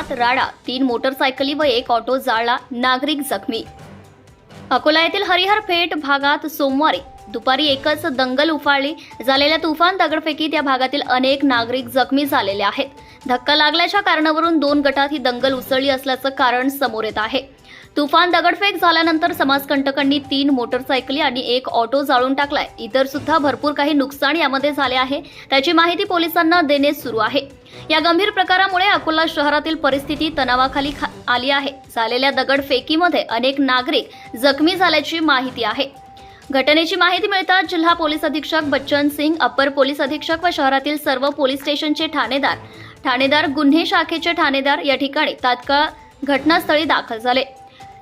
घरात राडा तीन मोटरसायकली व एक ऑटो जाळला नागरिक जखमी. अकोला येथील हरिहर पेठ भागात सोमवारी दुपारी एकच दंगल उफाळली. झालेल्या तुफान दगडफेकीत या भागातील अनेक नागरिक जखमी झालेले आहेत. धक्का लागल्याच्या कारणावरून दोन गटात ही दंगल उसळली असल्याचं कारण समोर येत आहे. तुफान दगडफेक झाल्यानंतर समाजकंटकांनी तीन मोटरसायकली आणि एक ऑटो जाळून टाकलाय. इतर सुद्धा भरपूर काही नुकसान यामध्ये झाले आहे. त्याची माहिती पोलिसांना देणे सुरू आहे. या गंभीर प्रकारामुळे अकोला शहरातील परिस्थिती तणावाखाली खा- आली आहे. झालेल्या दगडफेकीमध्ये अनेक नागरिक जखमी झाल्याची माहिती आहे. घटनेची माहिती मिळताच जिल्हा पोलीस अधीक्षक बच्चन सिंग अप्पर पोलीस अधीक्षक व शहरातील सर्व पोलीस स्टेशनचे ठाणेदार ठाणेदार गुन्हे शाखेचे ठाणेदार या ठिकाणी तात्काळ घटनास्थळी दाखल झाले.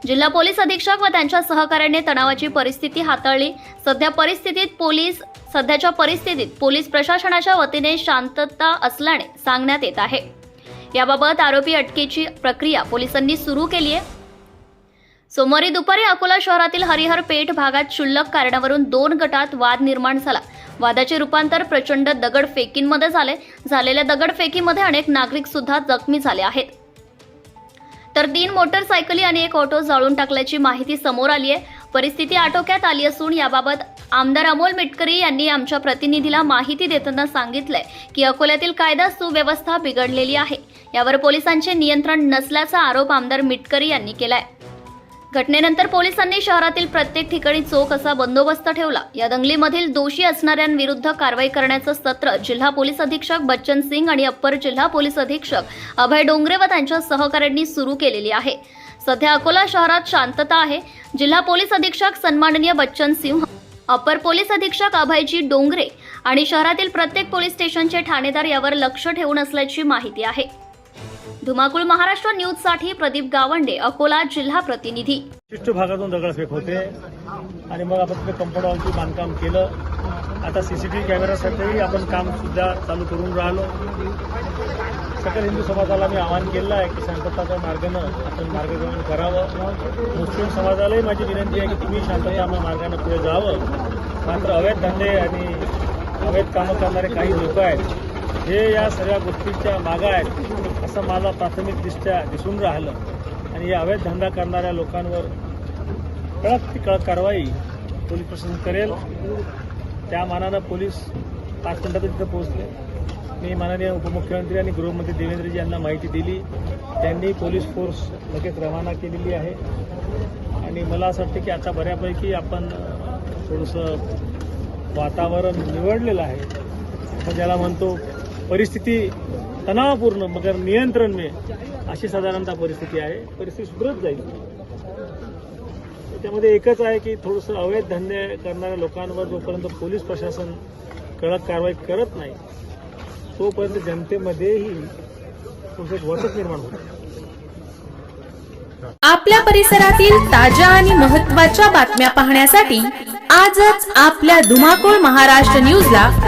जिल्हा पोलीस अधीक्षक व त्यांच्या सहकार्याने तणावाची परिस्थिती हाताळली. सध्या परिस्थितीत पोलीस सध्याच्या परिस्थितीत पोलीस प्रशासनाच्या वतीने शांतता असल्याने सांगण्यात येत आहे. याबाबत आरोपी अटकेची प्रक्रिया पोलिसांनी सुरू केली आहे. सोमवारी दुपारी अकोला शहरातील हरिहर पेठ भागात क्षुल्लक कारणावरून दोन गटात वाद निर्माण झाला. वादाचे रूपांतर प्रचंड दगडफेकींमध्ये झाले. झालेल्या दगडफेकीमध्ये अनेक नागरिक सुद्धा जखमी झाले आहेत. तर तीन मोटरसायकली आणि एक ऑटो जाळून टाकल्याची माहिती समोर आली आहे परिस्थिती आटोक्यात आली असून याबाबत आमदार अमोल मिटकरी यांनी आमच्या प्रतिनिधीला माहिती देताना सांगितलंय की अकोल्यातील कायदा सुव्यवस्था बिघडलेली आहे. यावर पोलिसांचे नियंत्रण नसल्याचा आरोप आमदार मिटकरी यांनी केलाय. घटनेनंतर पोलिसांनी शहरातील प्रत्येक ठिकाणी चोख असा बंदोबस्त ठेवला. या दंगलीमधील दोषी असणाऱ्यांविरुद्ध कारवाई करण्याचं सत्र जिल्हा पोलीस अधीक्षक बच्चन सिंग आणि अप्पर जिल्हा पोलीस अधीक्षक अभय डोंगरे व त्यांच्या सहकाऱ्यांनी सुरू केलेली आहे. सध्या अकोला शहरात शांतता आहे. जिल्हा पोलीस अधीक्षक सन्माननीय बच्चन सिंह अप्पर पोलीस अधीक्षक अभयजी डोंगरे आणि शहरातील प्रत्येक पोलीस स्टेशनचे ठाणेदार यावर लक्ष ठेवून असल्याची माहिती आहे. धुमाकूळ महाराष्ट्र न्यूजसाठी प्रदीप गावंडे अकोला जिल्हा प्रतिनिधी. विशिष्ट भागातून दगडफेक होते. आणि मग आपण तिथे कंपाऊंड वॉलचं बांधकाम केलं. आता सीसीटीव्ही कॅमेरासाठी आपण काम सुद्धा चालू करून राहिलो. सकल हिंदू समाजाला मी आवाहन केलं आहे की शांतताच्या मार्गानं आपण मार्गक्रमण करावं. मुस्लिम समाजालाही माझी विनंती आहे की तुम्ही शांतता मार्गानं पुढे जावं. मात्र अवैध धंदे आणि अवैध कामं करणारे काही लोक आहेत हे या सगळ्या गोष्टींच्या मागा आहेत. असं मला प्राथमिकदृष्ट्या दिसून राहिलं. आणि या अवैध धंदा करणाऱ्या लोकांवर कळक ती कळक कारवाई पोलीस प्रशासन करेल. त्या मानानं पोलीस पाच मिनिटात तिथं पोहोचले. मी माननीय उपमुख्यमंत्री आणि गृहमंत्री देवेंद्रजी यांना माहिती दिली. त्यांनी पोलीस फोर्स लगेच रवाना केलेली आहे. आणि मला असं वाटतं की आता बऱ्यापैकी आपण थोडंसं वातावरण निवडलेलं आहे. ज्याला म्हणतो परिस्थिती तणावपूर्ण मगर नियंत्रण में अशी साधारणतः परिस्थिती आहे. परिस्थिती सुधरत जाईल. त्यामध्ये एकच आहे की थोडंसं अवैध धंदे करणाऱ्या लोकांवर जोपर्यंत पोलीस प्रशासन कडक कारवाई करत नाही तोपर्यंत जनतेमध्येही थोडंसं एक निर्माण होतं आपल्या परिसरातील ताज्या आणि महत्त्वाच्या बातम्या पाहण्यासाठी आजच आपल्या धुमाकूळ महाराष्ट्र न्यूजला